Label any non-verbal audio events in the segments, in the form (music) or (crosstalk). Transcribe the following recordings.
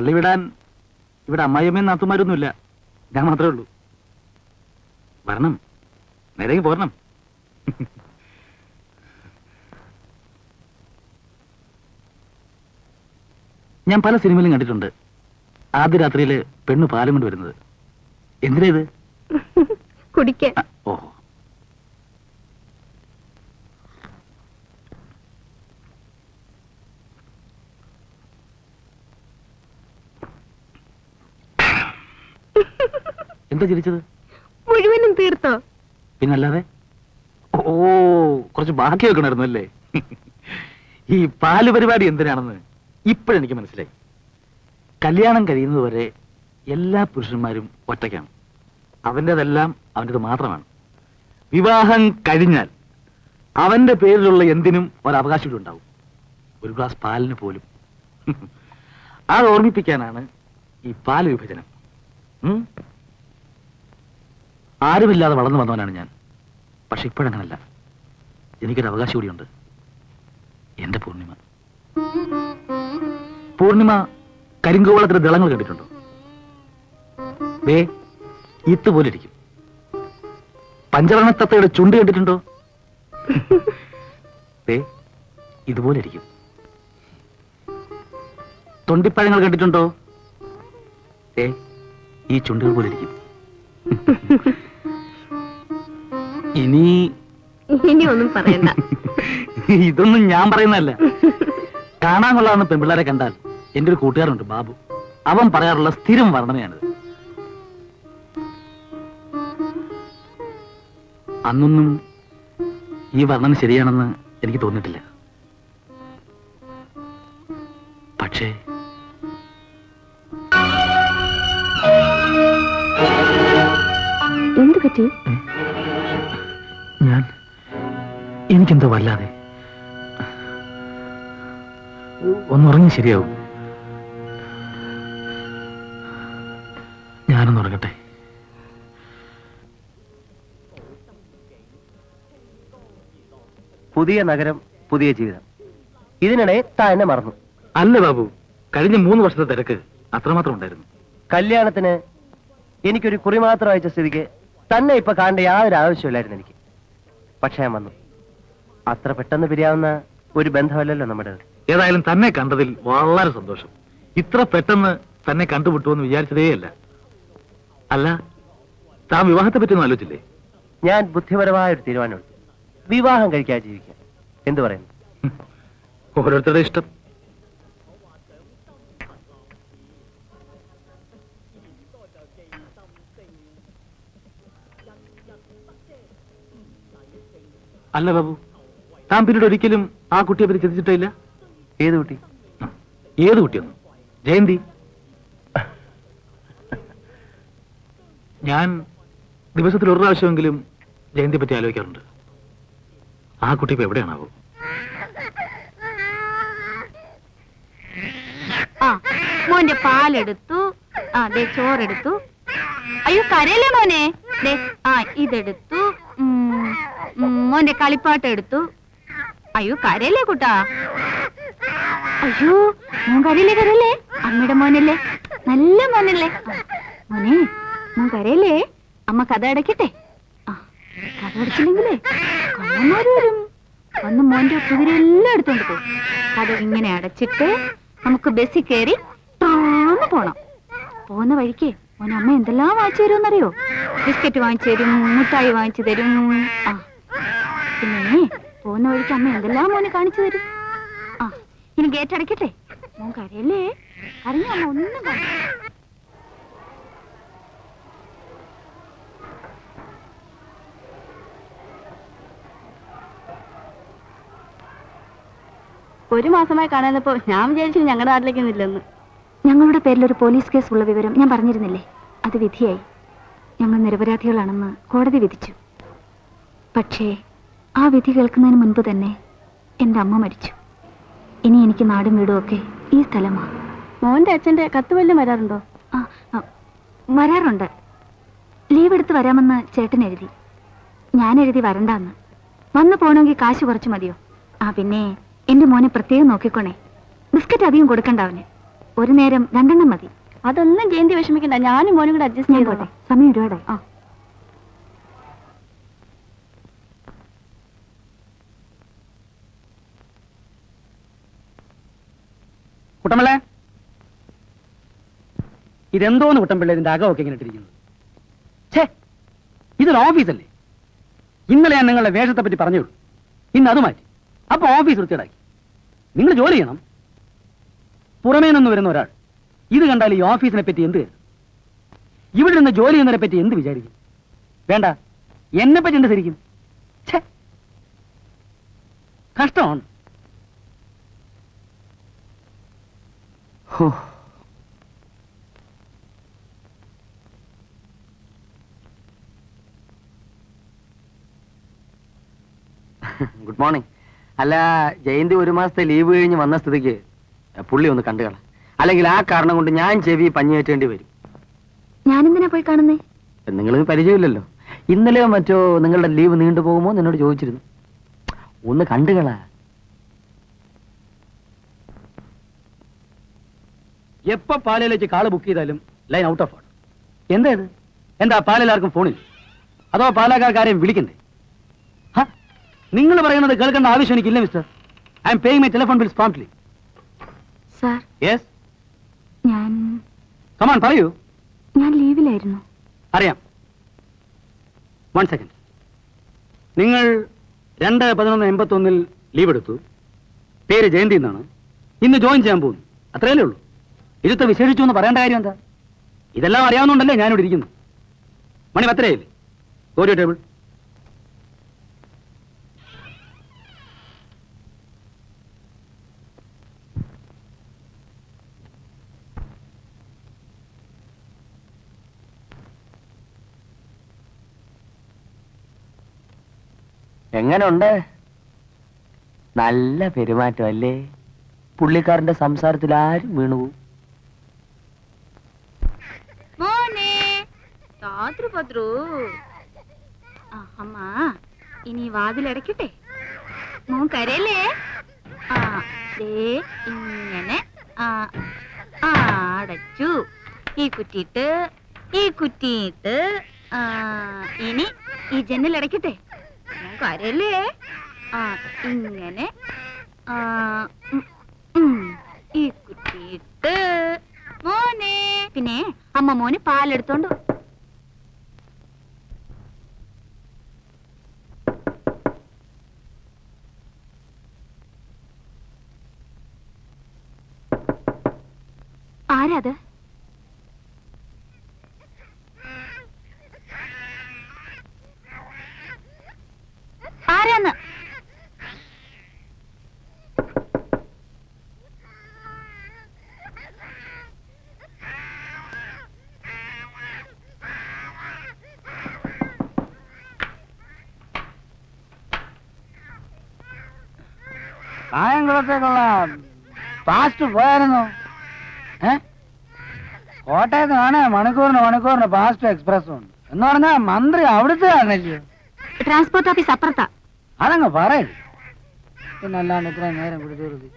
തള്ളിവിടാൻ ഇവിടെ അമ്മായിയമ്മയും നാത്തുമാരൊന്നുമില്ല. ഞാൻ മാത്രമേ ഉള്ളൂ. വരണം. നേരെ പോരണം. ഞാൻ പല സിനിമയിലും കണ്ടിട്ടുണ്ട്. ആദ്യ രാത്രിയിൽ പെണ്ണ് പാലും കൊണ്ട് വരുന്നത്. എന്തിനാ ഇത്? കുടിക്കാൻ. ഓഹോ. ഓ എന്താ ചിരിച്ചത്? മുഴുവനും തീർത്തോ? പിന്നല്ലാതെ? ഓ കുറച്ച് ബാക്കി വെക്കണമായിരുന്നു അല്ലേ ഈ പാൽ പരിപാടി എന്തിനാണെന്ന് ഇപ്പോഴെനിക്ക് മനസ്സിലായി. കല്യാണം കഴിയുന്നതുവരെ എല്ലാ പുരുഷന്മാരും ഒറ്റയ്ക്കാണ്. അവന്റെതെല്ലാം അവന്റെത് മാത്രമാണ്. വിവാഹം കഴിഞ്ഞാൽ അവന്റെ പേരിലുള്ള എന്തിനും ഒരവകാശം ഇവിടെ ഉണ്ടാവും ഒരു ഗ്ലാസ് പാലിന് പോലും. അത് ഓർമ്മിപ്പിക്കാനാണ് ഈ പാൽ വിഭജനം? ആരുമില്ലാതെ വളർന്നു വന്നവനാണ് ഞാൻ. പക്ഷെ ഇപ്പോഴങ്ങനല്ല. എനിക്കൊരു അവകാശം കൂടിയുണ്ട്. എന്റെ പൂർണിമ. പൂർണിമ കരിങ്കോളത്തിന്റെ ദളങ്ങൾ കണ്ടിട്ടുണ്ടോ? വേ ഇത്തുപോലെ ഇരിക്കും പഞ്ചവർണത്തത്തയുടെ ചുണ്ട് കണ്ടിട്ടുണ്ടോ? വേ ഇതുപോലെ ഇരിക്കും തൊണ്ടിപ്പഴങ്ങൾ കണ്ടിട്ടുണ്ടോ? ഏ ഈ ചുണ്ടുകൾ പോലെ ഇരിക്കും ഇനി ഇനി ഒന്നും പറയണ്ട. (laughs) ഇതൊന്നും ഞാൻ പറയുന്നതല്ല. കാണാൻ കൊള്ളാവുന്ന പെൺപിള്ളേരെ കണ്ടാൽ എന്റെ ഒരു കൂട്ടുകാരുണ്ട് ബാബു. അവൻ പറയാറുള്ള സ്ഥിരം വർണനയാണിത്. അന്നൊന്നും ഈ വർണന ശരിയാണെന്ന് എനിക്ക് തോന്നിട്ടില്ല പക്ഷേ എന്ത് പറ്റി? ഞാൻ എനിക്കെന്തോ വല്ലാതെ. ഒന്നുറങ്ങി ശരിയാവും. ഞാനൊന്നുറങ്ങട്ടെ പുതിയ നഗരം പുതിയ ജീവിതം. ഇതിനിടെ താ എന്നെ മറന്നു. അല്ല ബാബു കഴിഞ്ഞ മൂന്ന് വർഷത്തെ തിരക്ക് അത്രമാത്രം ഉണ്ടായിരുന്നു. കല്യാണത്തിന് എനിക്കൊരു കുറി മാത്രം അയച്ച സ്ഥിതിക്ക് തന്നെ ഇപ്പൊ കാണേണ്ട യാതൊരു ആവശ്യമില്ലായിരുന്നു എനിക്ക്. പക്ഷേ ഞാൻ വന്നു. അത്ര പെട്ടെന്ന് പിരിയാവുന്ന ഒരു ബന്ധമല്ലല്ലോ നമ്മുടെ ഏതായാലും തന്നെ കണ്ടതിൽ വളരെ സന്തോഷം. ഇത്ര പെട്ടെന്ന് തന്നെ കണ്ടുപിട്ടു എന്ന് വിചാരിച്ചതേയല്ല. അല്ല താൻ വിവാഹത്തെ പറ്റി ഒന്നും ആലോചിച്ചില്ലേ? ഞാൻ ബുദ്ധിപരമായ ഒരു തീരുമാനമുണ്ട് വിവാഹം കഴിക്കാതെ ജീവിക്കാം. എന്തു പറയുന്നു. ഓരോരുത്തരുടെ ഇഷ്ടം. അല്ല ബാബു. താൻ പിന്നീട് ഒരിക്കലും ആ കുട്ടിയെ പറ്റി ചിന്തിച്ചിട്ടില്ല ഏത് കുട്ടി? ഏത് കുട്ടിയൊന്നും? ജയന്തി. ഞാൻ ദിവസത്തിൽ ഒരു പ്രാവശ്യമെങ്കിലും ജയന്തിയെ പറ്റി ആലോചിക്കാറുണ്ട്. ആ കുട്ടി ഇപ്പൊ എവിടെയാണാവോ? ആ മോന്റെ പാലെടുത്തു. ആ ദേ ചോറെടുത്തു. അയ്യോ കരയല്ലേ മോനെ? ദേ ആ ഇതെടുത്തു. മോന്റെ കളിപ്പാട്ട് എടുത്തു. അയ്യോ കരയല്ലേ കുട്ടാ? അയ്യോ മോൻ കരയില്ലേ കരയല്ലേ? അമ്മയുടെ മോനല്ലേ? നല്ല മോനല്ലേ. മോനെ മോൻ കരയല്ലേ? അമ്മ കഥ അടയ്ക്കട്ടെ. ആ കഥ അടച്ചില്ലെങ്കിലേ കള്ളന്മാര് വരും. വന്ന് മോന്റെ കുതിരെല്ലാം എടുത്തോണ്ട് പോകും കഥ ഇങ്ങനെ അടച്ചിട്ട് നമുക്ക് ബസ്സിൽ കയറി താന്ന് പോണം. പോകുന്ന വഴിക്ക് മോൻ അമ്മ എന്തെല്ലാം വാങ്ങിച്ചു തരുമെന്നറിയോ? ബിസ്ക്കറ്റ് വാങ്ങിച്ചു തരും മുട്ടായി വാങ്ങിച്ചു തരും. ആ. പിന്നെ പോകുന്ന വഴിക്ക് അമ്മ എന്തെല്ലാം മോനെ കാണിച്ചു തരും? ആ ഇനി ഗേറ്റ് അടയ്ക്കട്ടെ. മോൻ കരയല്ലേ? കരഞ്ഞ അമ്മ ഒന്നും കാണില്ല ഒരു മാസമായി കാണാനപ്പോ ഞാൻ വിചാരിച്ചു ഞങ്ങളുടെ നാട്ടിലേക്ക് ഞങ്ങളുടെ പേരിൽ ഒരു പോലീസ് കേസ് ഉള്ള വിവരം ഞാൻ പറഞ്ഞിരുന്നില്ലേ? അത് വിധിയായി. ഞങ്ങൾ നിരപരാധികളാണെന്ന് കോടതി വിധിച്ചു. പക്ഷേ ആ വിധി കേൾക്കുന്നതിന് മുൻപ് തന്നെ എന്റെ അമ്മ മരിച്ചു. ഇനി എനിക്ക് നാടും വീടും ഒക്കെ ഈ സ്ഥലമാണ് മോന്റെ അച്ഛന്റെ കത്ത് വല്ലതും വരാറുണ്ടോ? ആ ആ, വരാറുണ്ട്. ലീവ് എടുത്ത് വരാമെന്ന് ചേട്ടൻ എഴുതി. ഞാൻ എഴുതി വരണ്ടാന്ന്. വന്നു പോകണമെങ്കിൽ കാശ് കുറച്ച് മതിയോ? ആ പിന്നെ എന്റെ മോനെ പ്രത്യേകം നോക്കിക്കോണേ. ബിസ്ക്കറ്റ് അധികം കൊടുക്കണ്ട അവന്. ഒരു നേരം രണ്ടെണ്ണം മതി. അതൊന്നും ജയന്തി വിഷമിക്കണ്ട. ഞാനും മോനും കൂടെ അഡ്ജസ്റ്റ് ഞാൻ പോട്ടെ. സമയം ഒരുപാടായി. ആ. കുട്ടമ്പിള്ളേ ഇതെന്തോന്ന് കുട്ടമ്പിള്ള ഇതിന്റെ അകമൊക്കെ ഇങ്ങനെ ഇട്ടിരിക്കുന്നത്? ഛേ ഇതൊരു ഓഫീസല്ലേ? ഇന്നലെ ഞാൻ നിങ്ങളുടെ വേഷത്തെ പറ്റി പറഞ്ഞു ഇന്ന് അത് മാറ്റി. അപ്പൊ ഓഫീസ് വൃത്തിയിടാക്കി നിങ്ങൾ ജോലി ചെയ്യണം. പുറമേ നിന്ന് വരുന്ന ഒരാൾ. ഇത് കണ്ടാൽ ഈ ഓഫീസിനെ പറ്റി എന്ത് കരുതും ഇവിടെ നിന്ന് ജോലി ചെയ്യുന്നതിനെ പറ്റി എന്ത് വിചാരിക്കും? വേണ്ട എന്നെ പറ്റി എന്ത് ശരിക്കും ഛേ കഷ്ടമാണ്. ഗുഡ് മോർണിംഗ് അല്ല ജയന്തി ഒരു മാസത്തെ ലീവ് കഴിഞ്ഞ് വന്ന സ്ഥിതിക്ക് പുള്ളി ഒന്ന് കണ്ടുകള അല്ലെങ്കിൽ ആ കാരണം കൊണ്ട് ഞാൻ ചെവി പഞ്ഞേറ്റേണ്ടി വരും. ഞാനെന്തിനാ പോയി കാണുന്നേ? നിങ്ങൾ പരിചയമില്ലല്ലോ. ഇന്നലെയോ മറ്റോ നിങ്ങളുടെ ലീവ് നീണ്ടു പോകുമോ എന്നോട് ചോദിച്ചിരുന്നു. ഒന്ന് കണ്ടുകള എപ്പോ പാലയിലേക്ക് കാൾ ബുക്ക് ചെയ്താലും ലൈൻ ഔട്ട് ഓഫ് ആണ് എന്താ ഇത്? എന്താ പാലയിലാർക്കും ഫോണിൽ അതോ പാലക്കാർക്കാരെയും വിളിക്കണ്ടേ? നിങ്ങൾ പറയുന്നത് കേൾക്കേണ്ട ആവശ്യം എനിക്കില്ല mister I'm paying my telephone bills promptly sir yes ഞാൻ കമാൻ പറയൂ. ഞാൻ ലീവിലായിരുന്നു അറിയാം. വൺ സെക്കൻഡ് നിങ്ങൾ രണ്ട് പതിനൊന്ന് എൺപത്തി ഒന്നിൽ ലീവ് എടുത്തു. പേര് ജയന്തി എന്നാണ്. ഇന്ന് ജോയിൻ ചെയ്യാൻ പോകുന്നു. അത്രയല്ലേ ഉള്ളൂ. ഇരുത്ത വിശേഷിച്ചു എന്ന് പറയേണ്ട കാര്യം എന്താ? ഇതെല്ലാം അറിയാവുന്നുണ്ടല്ലേ ഞാനിവിടെ ഇരിക്കുന്നു. മണി പത്തരയില്ലേ ഓരോ ടേബിൾ എങ്ങനുണ്ട്? നല്ല പെരുമാറ്റം അല്ലേ? പുള്ളിക്കാരന്റെ സംസാരത്തിൽ ആരും വീണുപോകും മോനെ രാത്രി പത്രു അമ്മ ഇനി വാതിലടയ്ക്കട്ടെ മോൻ കരയല്ലേ? ആ ദേ ഇങ്ങനെ ആ അടച്ചു. ഈ കുറ്റിയിട്ട് ഈ കുറ്റിയിട്ട് ഇനി ഈ ജനൽ അടയ്ക്കട്ടെ? മോൻ കരയല്ലേ? ആ ഇങ്ങനെ ആ. ഈ കുറ്റിയിട്ട് മോനെ. പിന്നെ അമ്മ മോന് പാലെടുത്തോണ്ട് വാ. ആരാത് ആരാന്ന്? കായംകുളത്തേക്കുള്ള ഫാസ്റ്റ് പോയായിരുന്നു? കോട്ടയത്ത് ആണ് മണിക്കൂറിന് മണിക്കൂറിന് ഫാസ്റ്റ് എക്സ്പ്രസ് ഉണ്ട്. എന്ന് പറഞ്ഞാ മന്ത്രി അവിടുത്തെ ആണല്ലോ ട്രാൻസ്പോർട്ട് ഓഫീസ് അപ്പുറത്താ. അതങ്ങ് പറയരുത് പിന്നെ അല്ലാണ്ട് ഇത്രയും നേരം പിടിച്ചത്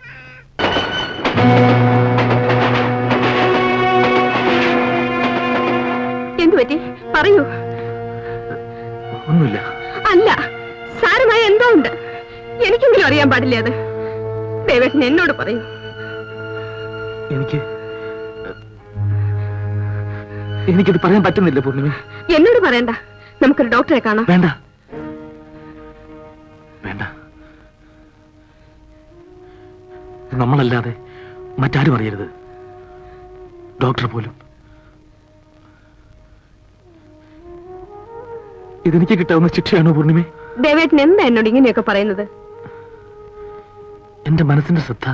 എന്തു പറ്റി? പറയൂ. ഒന്നുമില്ല. അല്ല സാരമായ എന്തോ ഉണ്ട്. എനിക്കെങ്കിലും അറിയാൻ പാടില്ല അത്? ദേവേഷൻ എന്നോട് പറയൂ. എനിക്ക് എനിക്കിത് പറയാൻ പറ്റുന്നില്ല പൂർണിമ. എന്നോട് പറയണ്ട. നമുക്കൊരു ഡോക്ടറെ കാണാം. വേണ്ട. വേണ്ട. നമ്മളല്ലാതെ മറ്റാരും അറിയരുത്. ഡോക്ടർ പോലും. ഇതെനിക്ക് കിട്ടാവുന്ന ശിക്ഷയാണോ പൂർണിമ? ദേവേട്ടൻ എന്താ എന്നോട് ഇങ്ങനെയൊക്കെ പറയുന്നത്? എന്റെ മനസ്സിന്റെ ശ്രദ്ധ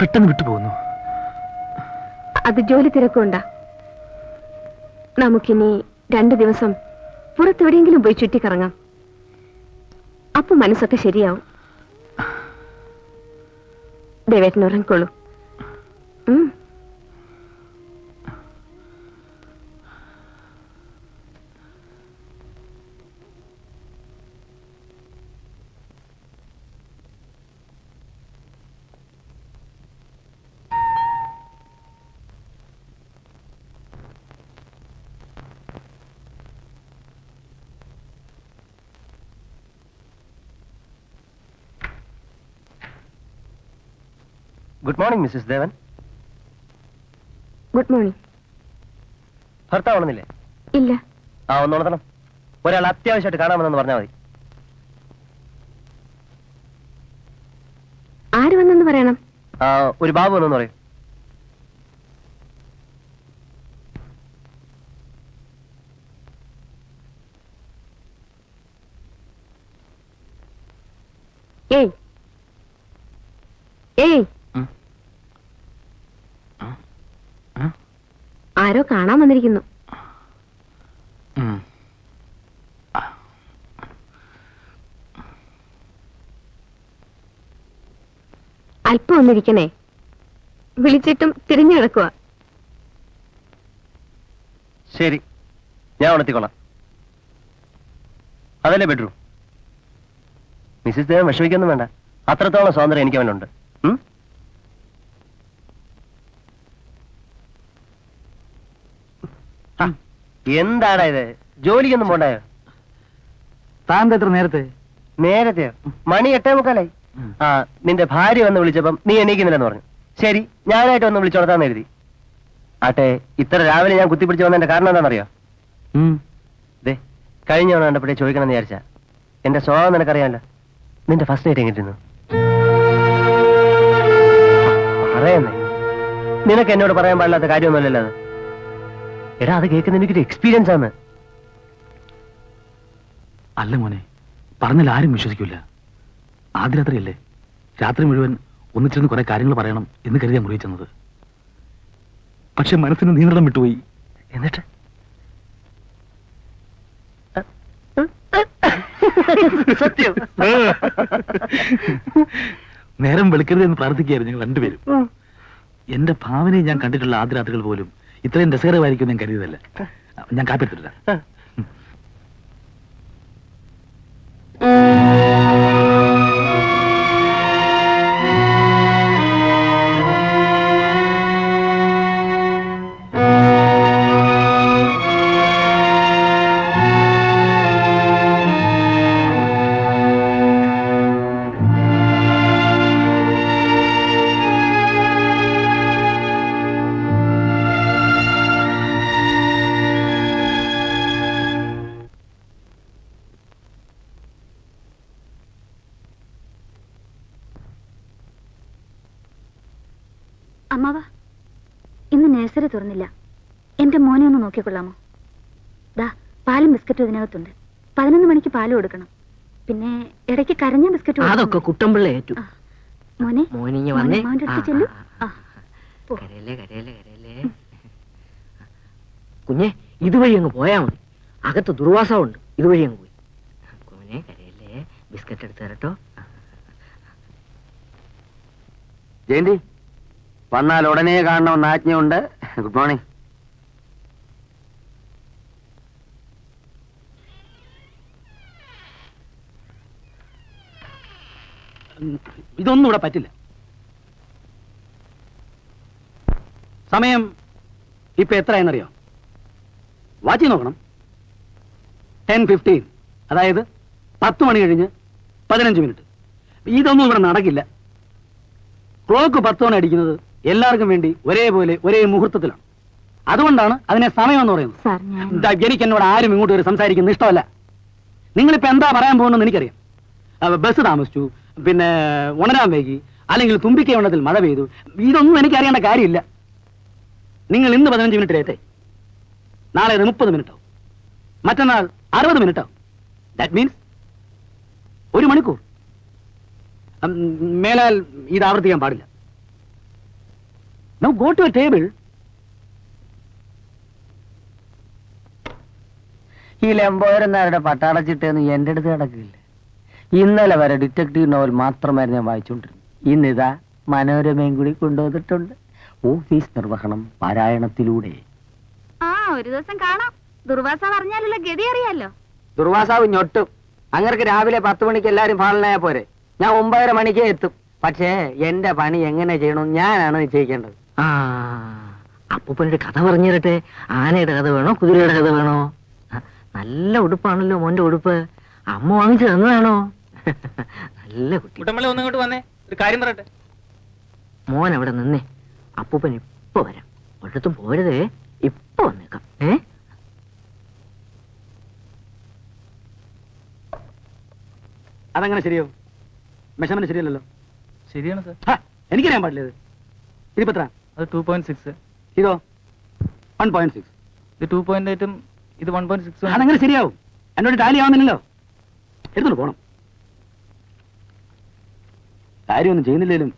പെട്ടെന്ന് വിട്ടുപോകുന്നു. അത് ജോലി തിരക്കുണ്ടാ. നമുക്കിനി രണ്ടു ദിവസം പുറത്തെവിടെയെങ്കിലും പോയി ചുറ്റിക്കറങ്ങാം. അപ്പൊ മനസ്സൊക്കെ ശരിയാവും. ദേവേട്ടൻ ഉറങ്ങിക്കോളൂ ഉം. Good morning Mrs Devan good morning ഭർത്താവ് ഉണർന്നില്ലേ? ഇല്ല. ആ ഒന്ന് ഉണർത്തണം. ഒരാൾ അത്യാവശ്യമായിട്ട് കാണാമെന്ന് പറഞ്ഞാൽ മതി. ആര് വന്നെന്ന് പറയണം? ആ, ഒരു ബാബു വന്നെന്ന് പറയും. ഏയ്. ഏയ് ഉം. ആ? ആ? ആരോ കാണാൻ വന്നിരിക്കുന്നു. അല്പം ഒന്നിരിക്കണേ. വിളിച്ചിട്ടും തിരിഞ്ഞു കിടക്കുക ശരി. ഞാൻ ഉണർത്തിക്കൊള്ളാം അതല്ലേ ബെഡ്റൂം? മിസ്സിസ് ദേവൻ വിഷമിക്കൊന്നും വേണ്ട. അത്രത്തോളം സ്വാതന്ത്ര്യം എനിക്ക് അവനുണ്ട് ഉം? ആ, എന്താടാ ഇത്? ജോലിക്കൊന്നും പോണ്ടായോ താങ്കൾ എത്ര നേരത്തെ? നേരത്തെ മണി എട്ടേ മുക്കാലായി. ആ നിന്റെ ഭാര്യ വന്ന് വിളിച്ചപ്പം നീ എണീക്കുന്നില്ലെന്ന് പറഞ്ഞു. ശരി ഞാനായിട്ട് വന്ന് വിളിച്ചോടത്താന്ന് എഴുതി ആട്ടെ ഇത്ര രാവിലെ ഞാൻ കുത്തിപ്പിടിച്ച് വന്നതിന്റെ കാരണം എന്താണെന്നറിയോ? ഇതേ ദേ കഴിഞ്ഞ തവണ കണ്ടപ്പോഴേ ചോദിക്കണമെന്ന് വിചാരിച്ച. എന്റെ സ്വഭാവം നിനക്കറിയാമല്ലോ. നിന്റെ ഫസ്റ്റ് ഡേറ്റ് എങ്ങിട്ടിരുന്നു പറയുന്നേ നിനക്ക് എന്നോട് പറയാൻ പാടില്ലാത്ത കാര്യമൊന്നുമല്ലല്ലോ അത്. എടാ അത് കേൾക്കുന്ന എനിക്കൊരു എക്സ്പീരിയൻസ് ആണ്. അല്ല മോനെ പറഞ്ഞാൽ ആരും വിശ്വസിക്കില്ല ആദ്യ രാത്രിയല്ലേ രാത്രി മുഴുവൻ ഒന്നിച്ചിരുന്ന് കുറെ കാര്യങ്ങൾ പറയണം എന്ന് കരുതിയാ മുറിയിൽ ചെന്നത്. പക്ഷെ മനസ്സിന് നിയന്ത്രണം വിട്ടുപോയി. എന്നിട്ട്? സത്യം. നേരം വെളുക്കരുത് എന്ന് പ്രാർത്ഥിക്കുകയായിരുന്നു ഞങ്ങൾ രണ്ടുപേരും. എന്റെ ഭാവനയെ ഞാൻ കണ്ടിട്ടുള്ള ആദ്യ രാത്രികൾ പോലും ഇത്രയും രസകരമായിരിക്കും ഞാൻ കരുതിയതല്ല. ഞാൻ കാപ്പി അമ്മാവ ബിസ്ക്കറ്റും ഇതിനകത്തുണ്ട് പതിനൊന്ന് മണിക്ക് പാൽ കൊടുക്കണം. പിന്നെ ഇടയ്ക്ക് കരഞ്ഞ ബിസ്ക്കറ്റ് അതൊക്കെ കുട്ടമ്പിള്ള ഏറ്റു. മോനെ മോനെ, മോന്റെ അടുത്ത് ചെല്ലു. കുഞ്ഞെ ഇതുവഴി അങ്ങ് പോയാ മതി. അകത്ത് ദുർവാസമുണ്ട് ഇതുവഴി അങ്ങ് പോയി. കുഞ്ഞെ കരയല്ലേ. ബിസ്ക്കറ്റ് എടുത്തു തരട്ടോ. ജയന്തി വന്നാൽ ഉടനെ കാണണമെന്ന് ആജ്ഞയുണ്ട്. Good morning. ഇതൊന്നും ഇവിടെ പറ്റില്ല. സമയം ഇപ്പൊ എത്രയെന്നറിയോ വാച്ചി നോക്കണം. ടെൻ ഫിഫ്റ്റീൻ അതായത് പത്ത് മണി കഴിഞ്ഞ് പതിനഞ്ച് മിനിറ്റ്. ഇതൊന്നും ഇവിടെ നടക്കില്ല. ക്ലോക്ക് പത്ത് മണി അടിക്കുന്നത് എല്ലാവർക്കും വേണ്ടി ഒരേപോലെ ഒരേ മുഹൂർത്തത്തിലാണ്. അതുകൊണ്ടാണ് അതിനെ സമയം എന്ന് പറയുന്നത് എനിക്ക് എന്നോട് ആരും ഇങ്ങോട്ട് ഒരു സംസാരിക്കുന്ന ഇഷ്ടമല്ല. നിങ്ങളിപ്പോ എന്താ പറയാൻ പോകുന്നത് എനിക്കറിയാം. ബസ് താമസിച്ചു പിന്നെ ഉണരാൻ വൈകി അല്ലെങ്കിൽ തുമ്പിക്കൈ ഉണ്ടതിൽ മഴ പെയ്തു. ഇതൊന്നും എനിക്ക് അറിയേണ്ട കാര്യമില്ല. നിങ്ങൾ ഇന്ന് പതിനഞ്ച് മിനിറ്റ് ലേറ്റേ നാളെ അത് മുപ്പത് മിനിറ്റ് മറ്റന്നാൾ അറുപത് മിനിറ്റ് ദാറ്റ് മീൻസ് ഒരു മണിക്കൂർ. മേലാൽ ഇത് ആവർത്തിക്കാൻ പാടില്ല. No go to a table ഈ ലംബോരനാരുടെ പട്ടാളച്ചിട്ടെന്ന് എന്റെ അടുത്ത് കിടക്കില്ല? ഇന്നലെ വരെ ഡിറ്റക്റ്റീവ് നോവൽ മാത്രമായിരുന്നു ഞാൻ വായിച്ചുകൊണ്ടിരുന്നത്. ഇന്നിതാ മനോരമയും കൂടി കൊണ്ടുവന്നിട്ടുണ്ട്. ഓഫീസ് നിർവഹണം പാരായണത്തിലൂടെ. ആ ഒരു ദിവസം കാണാം. ദുർവാസ പറഞ്ഞാലുള്ള ഗതി അറിയാലോ? ദുർവാസാവ് ഞൊട്ടും. അങ്ങനെ രാവിലെ പത്ത് മണിക്ക് എല്ലാരും ഫാളിനായ പോരെ. ഞാൻ ഒമ്പതര മണിക്ക് എത്തും. പക്ഷേ എന്റെ പണി എങ്ങനെ ചെയ്യണം ഞാനാണ് നിശ്ചയിക്കേണ്ടത്. ആ അപ്പൂപ്പനൊരു കഥ പറഞ്ഞു തരട്ടെ. ആനയുടെ കഥ വേണോ? കുതിരയുടെ കഥ വേണോ? ആ, നല്ല ഉടുപ്പാണല്ലോ മോന്റെ ഉടുപ്പ്. അമ്മ വാങ്ങിച്ചു തന്നതാണോ? നല്ല കുട്ടി. കുട്ടമ്പള്ളി ഒന്നും ഇങ്ങോട്ട് വന്നേ. ഒരു കാര്യം പറയട്ടെ? മോൻ അവിടെ നിന്നേ. അപ്പൂപ്പൻ ഇപ്പൊ വരാം. ഒരിടത്തും പോരുതേ. ഇപ്പൊ വന്നേക്കാം. ഏ? അതങ്ങനെ ശരിയോ മെഷർമെന്റ് ശരിയല്ലല്ലോ. ശരിയാണ് സാർ ഹാ, എനിക്കറിയാൻ പാടില്ല ഇത്. ഇതിപ്പോ എത്ര അത് ടു പോയിന്റ് സിക്സ് ഇതോ? വൺ പോയിന്റ് സിക്സ് ഇത് ടു പോയിന്റ് എയ്റ്റും ഇത് വൺ പോയിന്റ് സിക്സ് അതങ്ങനെ ശരിയാവും. എന്നോട് ടാലി ആവുന്നില്ലല്ലോ. എടുത്തോണ്ട് പോണം. കാര്യമൊന്നും ചെയ്യുന്നില്ലേലും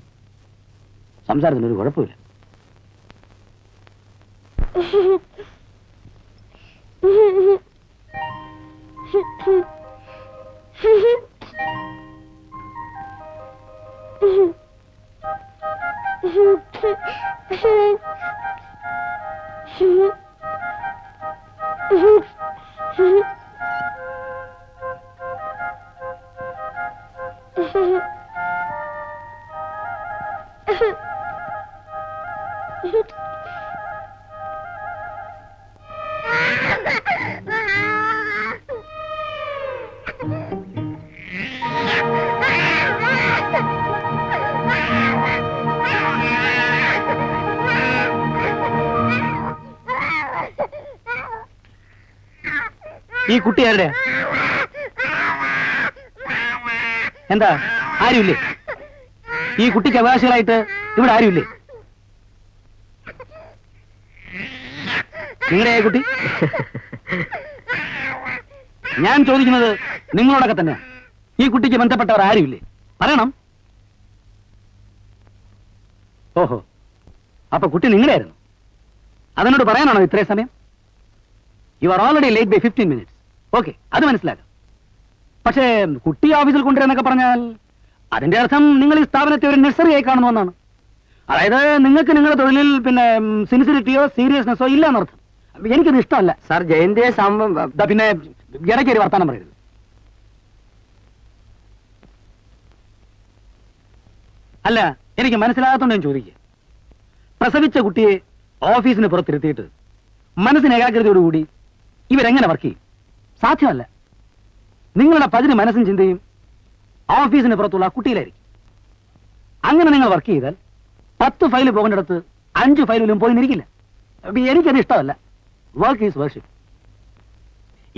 സംസാരത്തിന് ഒരു കുഴപ്പമില്ല. ഈ (laughs) ആരുടെ? എന്താ? ആരുമില്ലേ? ഈ കുട്ടിക്ക് അവകാശികളായിട്ട് ഇവിടെ ആരുമില്ലേ? നിങ്ങളുടെ കുട്ടി? ഞാൻ ചോദിക്കുന്നത് നിങ്ങളോടൊക്കെ തന്നെ. ഈ കുട്ടിക്ക് ബന്ധപ്പെട്ടവർ ആരുമില്ലേ? പറയണം. ഓഹോ. അപ്പൊ കുട്ടി നിങ്ങളെയായിരുന്നു അതിനോട് പറയാനാണോ ഇത്രയും സമയം? You are already late by fifteen minutes okay അത് മനസ്സിലാക്കാം. പക്ഷേ കുട്ടി ഓഫീസിൽ കൊണ്ടുവരുന്നൊക്കെ പറഞ്ഞാൽ അതിന്റെ അർത്ഥം നിങ്ങൾ ഈ സ്ഥാപനത്തെ ഒരു നഴ്സറിയായി കാണുന്നു എന്നാണ് അതായത് നിങ്ങൾക്ക് നിങ്ങളുടെ തൊഴിലിൽ പിന്നെ സിൻസിരിറ്റിയോ സീരിയസ്നെസ്സോ ഇല്ല എന്നർത്ഥം എനിക്കത് ഇഷ്ടമല്ല. സാർ ജയന്തിയെ പിന്നെ ഇടയ്ക്ക് ഒരു വർത്താനം പറയരുത്. അല്ല എനിക്ക് മനസ്സിലാകാത്തോണ്ട് ഞാൻ ചോദിക്കുക പ്രസവിച്ച കുട്ടിയെ ഓഫീസിന് പുറത്തിരുത്തിയിട്ട് മനസ്സിന് ഏകാഗ്രതയോടുകൂടി ഇവരെങ്ങനെ വർക്ക് ചെയ്യും? സാധ്യമല്ല. നിങ്ങളുടെ പതിന് മനസ്സും ചിന്തയും ഓഫീസിന് പുറത്തുള്ള കുട്ടിയിലായിരിക്കും. അങ്ങനെ നിങ്ങൾ വർക്ക് ചെയ്താൽ പത്ത് ഫയൽ പോകേണ്ടടുത്ത് അഞ്ച് ഫയലിലും പോയി നിൽക്കില്ല അപ്പൊ എനിക്കത് ഇഷ്ടമല്ല. വർക്ക് ഈസ് വർഷിപ്പ്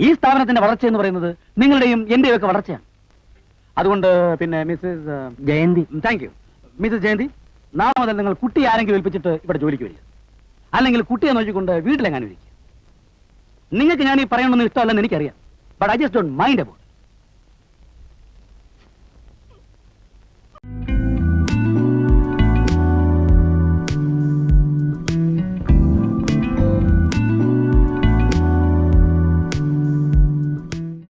ഈ സ്ഥാപനത്തിന്റെ വളർച്ച എന്ന് പറയുന്നത് നിങ്ങളുടെയും എന്റെയും ഒക്കെ വളർച്ചയാണ്. അതുകൊണ്ട് പിന്നെ Mrs Jayanthi. Thank you Mrs Jayanthi നാളെ മുതൽ നിങ്ങൾ കുട്ടി ആരെങ്കിലും ഏൽപ്പിച്ചിട്ട് ഇവിടെ ജോലിക്ക് വരിക. അല്ലെങ്കിൽ കുട്ടിയെ നോക്കിക്കൊണ്ട് വീട്ടിലെങ്ങാനും ഇരിക്കുക. നിങ്ങൾക്ക് ഞാൻ ഈ പറയണമെന്ന് ഇഷ്ടമല്ലെന്ന് എനിക്കറിയാം. But I just don't mind about